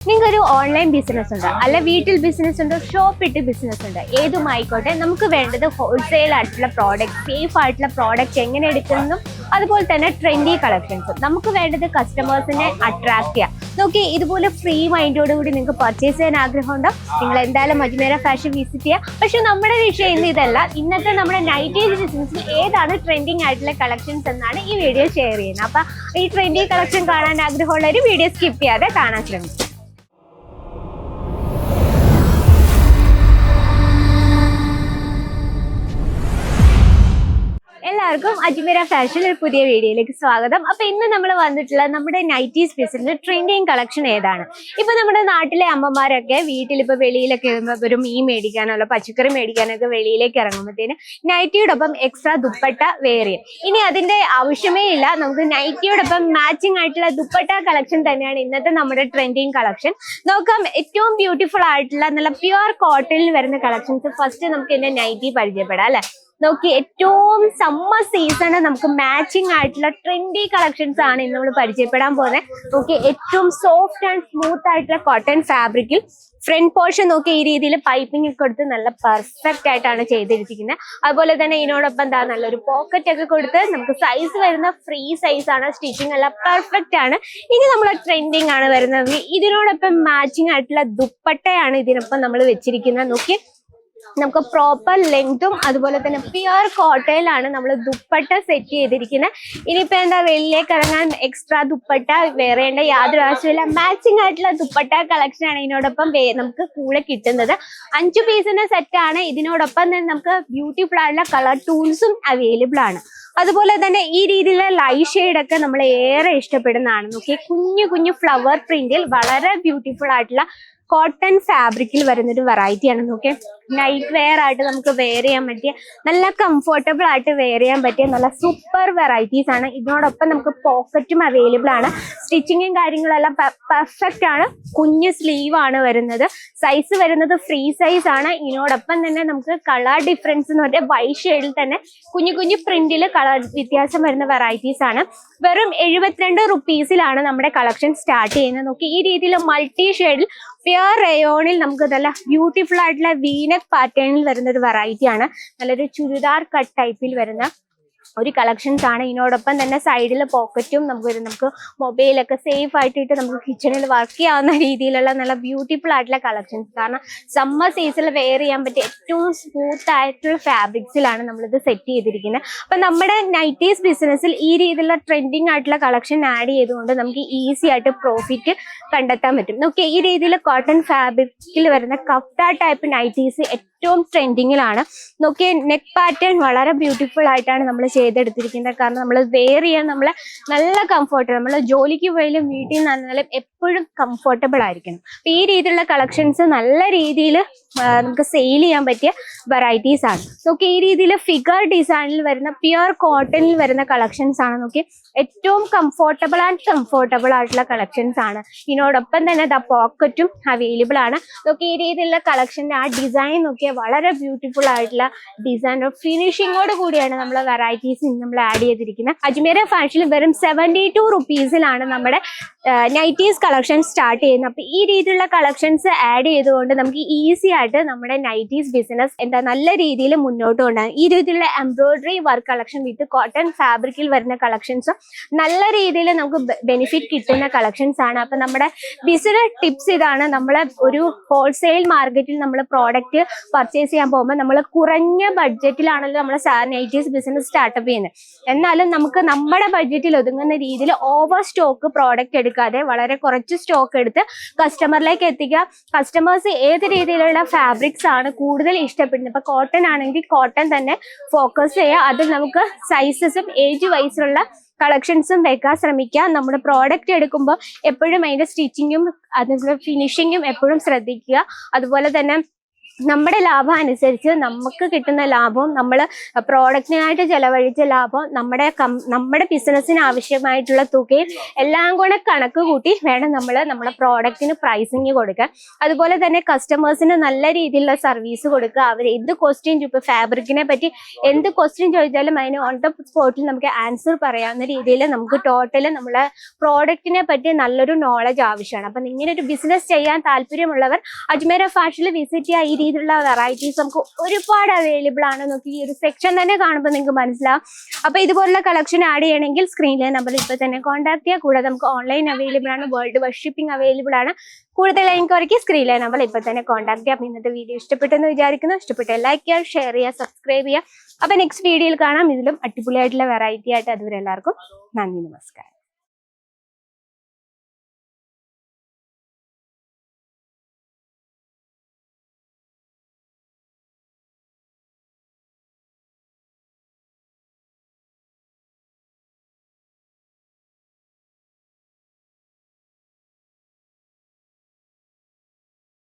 നിങ്ങൾക്ക് ഒരു online business ഉണ്ട് അല്ല വീട്ടിൽ ബിസിനസ് ഉണ്ട് ഷോപ്പ് ഇട്ട് ബിസിനസ് ഉണ്ട് ഏതും ആയിക്കോട്ടെ നമുക്ക് വേണ്ടത് ഹോൾസെയിൽ ആയിട്ടുള്ള പ്രോഡക്റ്റ് സേഫ് ആയിട്ടുള്ള പ്രോഡക്റ്റ് എങ്ങനെ എടുക്കുന്നതും അതുപോലെ തന്നെ ട്രെൻഡി കളക്ഷൻസും നമുക്ക് വേണ്ടത് കസ്റ്റമേഴ്സിനെ അട്രാക്ട് ചെയ്യാം. നോക്കി ഇതുപോലെ ഫ്രീ മൈൻഡോട് കൂടി നിങ്ങൾക്ക് പർച്ചേസ് ചെയ്യാൻ ആഗ്രഹമുണ്ടോ? നിങ്ങൾ എന്തായാലും അജ്മേര ഫാഷൻ വിസിറ്റ് ചെയ്യുക പക്ഷെ നമ്മുടെ വിഷയം ഇന്ന് ഇതല്ല. ഇന്നത്തെ നമ്മുടെ നൈറ്റേജ് ബിസിനസ്സിൽ ഏതാണ് ട്രെൻഡിങ് ആയിട്ടുള്ള കളക്ഷൻസ് എന്നാണ് ഈ വീഡിയോ ഷെയർ ചെയ്യുന്നത്. അപ്പൊ ഈ ട്രെൻഡി കളക്ഷൻ കാണാൻ ആഗ്രഹമുള്ളവർ വീഡിയോ സ്കിപ്പ് ചെയ്യാതെ കാണാൻ ശ്രമിക്കും എല്ലാവർക്കും അജ്മീര ഫാഷൻ ഒരു പുതിയ വീഡിയോയിലേക്ക് സ്വാഗതം. അപ്പൊ ഇന്ന് നമ്മൾ വന്നിട്ടുള്ള നമ്മുടെ നൈറ്റീസ് ബിസിനസ് ട്രെൻഡിങ് കളക്ഷൻ ഏതാണ്? ഇപ്പൊ നമ്മുടെ നാട്ടിലെ അമ്മമാരൊക്കെ വീട്ടിൽ ഇപ്പൊ വെളിയിലൊക്കെ ഇരുന്ന് ഒരു മീൻ മേടിക്കാനോ അല്ല പച്ചക്കറി മേടിക്കാനൊക്കെ വെളിയിലേക്ക് ഇറങ്ങുമ്പോഴത്തേന് നൈറ്റിയോടൊപ്പം എക്സ്ട്രാ ദുപ്പട്ട ചെയ്യും. ഇനി അതിന്റെ ആവശ്യമേ ഇല്ല. നമുക്ക് നൈറ്റിയോടൊപ്പം മാച്ചിങ് ആയിട്ടുള്ള ദുപ്പട്ട കളക്ഷൻ തന്നെയാണ് ഇന്നത്തെ നമ്മുടെ ട്രെൻഡിങ് കളക്ഷൻ നോക്കാം ഏറ്റവും ബ്യൂട്ടിഫുൾ ആയിട്ടുള്ള നല്ല പ്യുവർ കോട്ടണിൽ വരുന്ന കളക്ഷൻസ് ഫസ്റ്റ് നമുക്ക് ഇതിന്റെ നൈറ്റി പരിചയപ്പെടാം അല്ലെ? നോക്കി ഏറ്റവും സമ്മർ സീസണ് നമുക്ക് മാച്ചിങ് ആയിട്ടുള്ള ട്രെൻഡി കളക്ഷൻസ് ആണ് ഇന്ന് നമ്മൾ പരിചയപ്പെടാൻ പോകുന്നത്. നോക്കി ഏറ്റവും സോഫ്റ്റ് ആൻഡ് സ്മൂത്ത് ആയിട്ടുള്ള കോട്ടൺ ഫാബ്രിക്കിൽ ഫ്രണ്ട് പോർഷൻ നോക്കി ഈ രീതിയിൽ പൈപ്പിംഗ് ഒക്കെ കൊടുത്ത് നല്ല പെർഫെക്റ്റ് ആയിട്ടാണ് ചെയ്തിരിക്കുന്നത്. അതുപോലെ തന്നെ ഇതിനോടൊപ്പം എന്താ നല്ലൊരു പോക്കറ്റ് ഒക്കെ കൊടുത്ത് നമുക്ക് സൈസ് വരുന്ന ഫ്രീ സൈസ് ആണ് സ്റ്റിച്ചിങ് എല്ലാം പെർഫെക്റ്റ് ആണ്. ഇനി നമ്മൾ ട്രെൻഡിങ് ആണ് വരുന്നത്. ഇതിനോടൊപ്പം മാച്ചിങ് ആയിട്ടുള്ള ദുപ്പട്ടയാണ് ഇതിനൊപ്പം നമ്മൾ വെച്ചിരിക്കുന്നത്. നോക്കി നമുക്ക് പ്രോപ്പർ ലെങ്തും അതുപോലെ തന്നെ പ്യുവർ കോട്ടയിലാണ് നമ്മൾ ദുപ്പട്ട സെറ്റ് ചെയ്തിരിക്കുന്നത് ഇനിയിപ്പോ എന്താ വെളിയിലേക്ക് ഇറങ്ങാൻ എക്സ്ട്രാ ദുപ്പട്ട വേറേണ്ട യാതൊരു ആവശ്യമില്ല മാച്ചിങ് ആയിട്ടുള്ള ദുപ്പട്ട കളക്ഷൻ ആണ് ഇതിനോടൊപ്പം നമുക്ക് കൂടെ കിട്ടുന്നത്. അഞ്ച് പീസിന്റെ സെറ്റ് ആണ്. ഇതിനോടൊപ്പം തന്നെ നമുക്ക് ബ്യൂട്ടിഫുൾ ആയിട്ടുള്ള കളർ ടൂൾസും അവൈലബിൾ ആണ്. അതുപോലെ തന്നെ ഈ രീതിയിലുള്ള ലൈറ്റ് ഷെയ്ഡ് ഒക്കെ നമ്മൾ ഏറെ ഇഷ്ടപ്പെടുന്നതാണ്. നോക്കി കുഞ്ഞു കുഞ്ഞു ഫ്ലവർ പ്രിന്റിൽ വളരെ ബ്യൂട്ടിഫുൾ ആയിട്ടുള്ള കോട്ടൺ ഫാബ്രിക്കിൽ വരുന്ന ഒരു വെറൈറ്റി ആണ് നോക്കിയേ നൈറ്റ് വെയർ ആയിട്ട് നമുക്ക് വെയർ ചെയ്യാൻ പറ്റിയ നല്ല കംഫർട്ടബിൾ ആയിട്ട് വെയർ ചെയ്യാൻ പറ്റിയ നല്ല സൂപ്പർ വെറൈറ്റീസ് ആണ്. ഇതിനോടൊപ്പം നമുക്ക് പോക്കറ്റും അവൈലബിൾ ആണ്. സ്റ്റിച്ചിങ്ങും കാര്യങ്ങളെല്ലാം പെർഫെക്റ്റ് ആണ്. കുഞ്ഞ് സ്ലീവ് ആണ് വരുന്നത്. സൈസ് വരുന്നത് ഫ്രീ സൈസ് ആണ്. ഇതിനോടൊപ്പം തന്നെ നമുക്ക് കളർ ഡിഫറൻസ് എന്ന് പറഞ്ഞാൽ വൈറ്റ് ഷെയ്ഡിൽ തന്നെ കുഞ്ഞു കുഞ്ഞു പ്രിന്റിൽ കളർ വ്യത്യാസം വരുന്ന വെറൈറ്റീസ് ആണ്. വെറും എഴുപത്തിരണ്ട് റുപ്പീസിലാണ് നമ്മുടെ കളക്ഷൻ സ്റ്റാർട്ട് ചെയ്യുന്നത്. നോക്കി ഈ രീതിയിൽ മൾട്ടി ഷെയ്ഡിൽ പ്യുർ റയോണിൽ നമുക്ക് നല്ല ബ്യൂട്ടിഫുൾ ആയിട്ടുള്ള വീനക് പാറ്റേണിൽ വരുന്ന ഒരു വെറൈറ്റി ആണ്. നല്ലൊരു ചുരിദാർ കട്ട് ടൈപ്പിൽ വരുന്ന ഒരു കളക്ഷൻസ് ആണ്. ഇതിനോടൊപ്പം തന്നെ സൈഡിൽ പോക്കറ്റും നമുക്ക് നമുക്ക് മൊബൈലൊക്കെ സേഫ് ആയിട്ടിട്ട് നമുക്ക് കിച്ചണിൽ വർക്ക് ചെയ്യാവുന്ന രീതിയിലുള്ള നല്ല ബ്യൂട്ടിഫുൾ ആയിട്ടുള്ള കളക്ഷൻസ് കാരണം സമ്മർ സീസണിൽ വെയർ ചെയ്യാൻ പറ്റിയ ഏറ്റവും സ്മൂത്ത് ആയിട്ടുള്ള ഫാബ്രിക്സിലാണ് നമ്മളിത് സെറ്റ് ചെയ്തിരിക്കുന്നത്. അപ്പൊ നമ്മുടെ നൈറ്റീസ് ബിസിനസ്സിൽ ഈ രീതിയിലുള്ള ട്രെൻഡിങ് ആയിട്ടുള്ള കളക്ഷൻ ആഡ് ചെയ്തുകൊണ്ട് നമുക്ക് ഈസി ആയിട്ട് പ്രോഫിറ്റ് കണ്ടെത്താൻ പറ്റും. നോക്കിയേ ഈ രീതിയിൽ കോട്ടൺ ഫാബ്രിക്കിൽ വരുന്ന കഫ്ത ടൈപ്പ് നൈറ്റീസ് ഏറ്റവും ട്രെൻഡിങ്ങിലാണ് നോക്കിയ നെക്ക് പാറ്റേൺ വളരെ ബ്യൂട്ടിഫുൾ ആയിട്ടാണ് നമ്മൾ ചെയ്തെടുത്തിരിക്കുന്നത്. കാരണം നമ്മൾ വെയർ ചെയ്യാൻ നമ്മൾ നല്ല കംഫർട്ട് നമ്മൾ ജോലിക്ക് പോയാലും വീട്ടിൽ നിന്നാലും എപ്പോഴും കംഫർട്ടബിൾ ആയിരിക്കണം. ഈ രീതിയിലുള്ള കളക്ഷൻസ് നല്ല രീതിയിൽ നമുക്ക് സെയിൽ ചെയ്യാൻ പറ്റിയ വെറൈറ്റീസ് ആണ്. നോക്കി ഈ രീതിയിൽ ഫിഗർ ഡിസൈനിൽ വരുന്ന പ്യുവർ കോട്ടണിൽ വരുന്ന കളക്ഷൻസ് ആണ്. നോക്കി ഏറ്റവും കംഫോർട്ടബിൾ ആൻഡ് കംഫോർട്ടബിൾ ആയിട്ടുള്ള കളക്ഷൻസ് ആണ്. ഇതിനോടൊപ്പം തന്നെ ദ പോക്കറ്റും അവൈലബിൾ ആണ്. നോക്കി ഈ രീതിയിലുള്ള കളക്ഷന്റെ ആ ഡിസൈൻ നോക്കിയാൽ വളരെ ബ്യൂട്ടിഫുൾ ആയിട്ടുള്ള ഡിസൈൻ ഫിനിഷിങ്ങോട് കൂടിയാണ് നമ്മൾ വെറൈറ്റീസ് നമ്മൾ ആഡ് ചെയ്തിരിക്കുന്നത്. അജ്മീര ഫാഷനിൽ വെറും സെവന്റി ടു റുപ്പീസിലാണ് നമ്മുടെ നൈറ്റീസ് കളക്ഷൻ സ്റ്റാർട്ട് ചെയ്യുന്നത്. അപ്പോൾ ഈ രീതിയിലുള്ള കളക്ഷൻസ് ആഡ് ചെയ്തുകൊണ്ട് നമുക്ക് ഈസി ആയിട്ട് നമ്മുടെ നൈറ്റീസ് ബിസിനസ് എന്താ നല്ല രീതിയിൽ മുന്നോട്ട് കൊണ്ടുപോകാം ഈ രീതിയിലുള്ള embroidery work collection with cotton ഫാബ്രിക്കിൽ വരുന്ന കളക്ഷൻസും നല്ല രീതിയിൽ നമുക്ക് ബെനിഫിറ്റ് കിട്ടുന്ന കളക്ഷൻസ് ആണ്. അപ്പൊ നമ്മുടെ ബിസിനസ് ടിപ്സ് ഇതാണ് നമ്മൾ ഒരു ഹോൾസെയിൽ മാർക്കറ്റിൽ നമ്മൾ പ്രോഡക്റ്റ് പർച്ചേസ് ചെയ്യാൻ പോകുമ്പോൾ നമ്മൾ കുറഞ്ഞ ബഡ്ജറ്റിലാണല്ലോ നമ്മൾ നൈറ്റീസ് ബിസിനസ് സ്റ്റാർട്ടപ്പ് ചെയ്യുന്നത്. എന്നാലും നമുക്ക് നമ്മുടെ ബഡ്ജറ്റിൽ ഒതുങ്ങുന്ന രീതിയിൽ ഓവർ സ്റ്റോക്ക് പ്രോഡക്റ്റ് എടുക്കാതെ വളരെ കുറച്ച് സ്റ്റോക്ക് എടുത്ത് കസ്റ്റമറിലേക്ക് എത്തിക്കുക. കസ്റ്റമേഴ്സ് ഏത് രീതിയിലുള്ള ഫാബ്രിക്സ് ആണ് കൂടുതൽ ഇഷ്ടപ്പെടുന്നത്. ഇപ്പൊ കോട്ടൺ ആണെങ്കിൽ കോട്ടൺ തന്നെ ഫോക്കസ് ചെയ്യുക അതിൽ നമുക്ക് സൈസസും ഏജ് വൈസിലുള്ള കളക്ഷൻസും വെക്കാൻ ശ്രമിക്കുക നമ്മുടെ പ്രോഡക്റ്റ് എടുക്കുമ്പോൾ എപ്പോഴും അതിന്റെ സ്റ്റിച്ചിങ്ങും അതിന്റെ ഫിനിഷിങ്ങും എപ്പോഴും ശ്രദ്ധിക്കുക. അതുപോലെ തന്നെ നമ്മുടെ ലാഭം അനുസരിച്ച് നമുക്ക് കിട്ടുന്ന ലാഭവും നമ്മൾ പ്രോഡക്റ്റിനായിട്ട് ചെലവഴിച്ച ലാഭം നമ്മുടെ നമ്മുടെ ബിസിനസ്സിന് ആവശ്യമായിട്ടുള്ള തുകയും എല്ലാം കൂടെ കണക്ക് കൂട്ടി വേണം നമ്മൾ നമ്മുടെ പ്രോഡക്റ്റിന് പ്രൈസിങ് കൊടുക്കാൻ. അതുപോലെ തന്നെ കസ്റ്റമേഴ്സിന് നല്ല രീതിയിലുള്ള സർവീസ് കൊടുക്കുക. അവർ എന്ത് ക്വസ്റ്റ്യൻ ഇപ്പോൾ ഫാബ്രിക്കിനെ പറ്റി എന്ത് ക്വസ്റ്റ്യൻ ചോദിച്ചാലും അതിന് ഓൺ ദ സ്പോട്ടിൽ നമുക്ക് ആൻസർ പറയാവുന്ന രീതിയിൽ നമുക്ക് ടോട്ടൽ നമ്മളെ പ്രോഡക്റ്റിനെ പറ്റി നല്ലൊരു നോളജ് ആവശ്യമാണ്. അപ്പം ഇങ്ങനെ ഒരു ബിസിനസ് ചെയ്യാൻ താല്പര്യമുള്ളവർ അജ്മേര ഫാഷനിൽ വിസിറ്റ് ചെയ്യുക ഈ രീതിയിലുള്ള വെറൈറ്റീസ് നമുക്ക് ഒരുപാട് അവൈലബിൾ ആണ്. നോക്കി ഈ ഒരു സെക്ഷൻ തന്നെ കാണുമ്പോൾ നിങ്ങൾക്ക് മനസ്സിലാവും. അപ്പോൾ ഇതുപോലുള്ള കളക്ഷൻ ആഡ് ചെയ്യണമെങ്കിൽ സ്ക്രീനിലെ നമ്പർ ഇപ്പോൾ തന്നെ കോൺടാക്ട് ചെയ്യുക കൂടാതെ നമുക്ക് ഓൺലൈൻ അവൈലബിൾ ആണ് വേൾഡ് വൈഡ് ഷിപ്പിംഗ് അവൈലബിൾ ആണ്. കൂടുതൽ എൻക്വയറിക്ക് സ്ക്രീനിലെ നമ്പർ ഇപ്പോൾ തന്നെ കോൺടാക്ട് ചെയ്യാം. ഇന്നത്തെ വീഡിയോ ഇഷ്ടപ്പെട്ടെന്ന് വിചാരിക്കുന്നു. ഇഷ്ടപ്പെട്ട ലൈക്ക് ചെയ്യുക ഷെയർ ചെയ്യുക സബ്സ്ക്രൈബ് ചെയ്യുക. അപ്പോൾ നെക്സ്റ്റ് വീഡിയോയിൽ കാണാം. ഇതിലും അടിപൊളിയായിട്ടുള്ള വെറൈറ്റി ആയിട്ട് അതുവരെ എല്ലാവർക്കും നന്ദി നമസ്കാരം.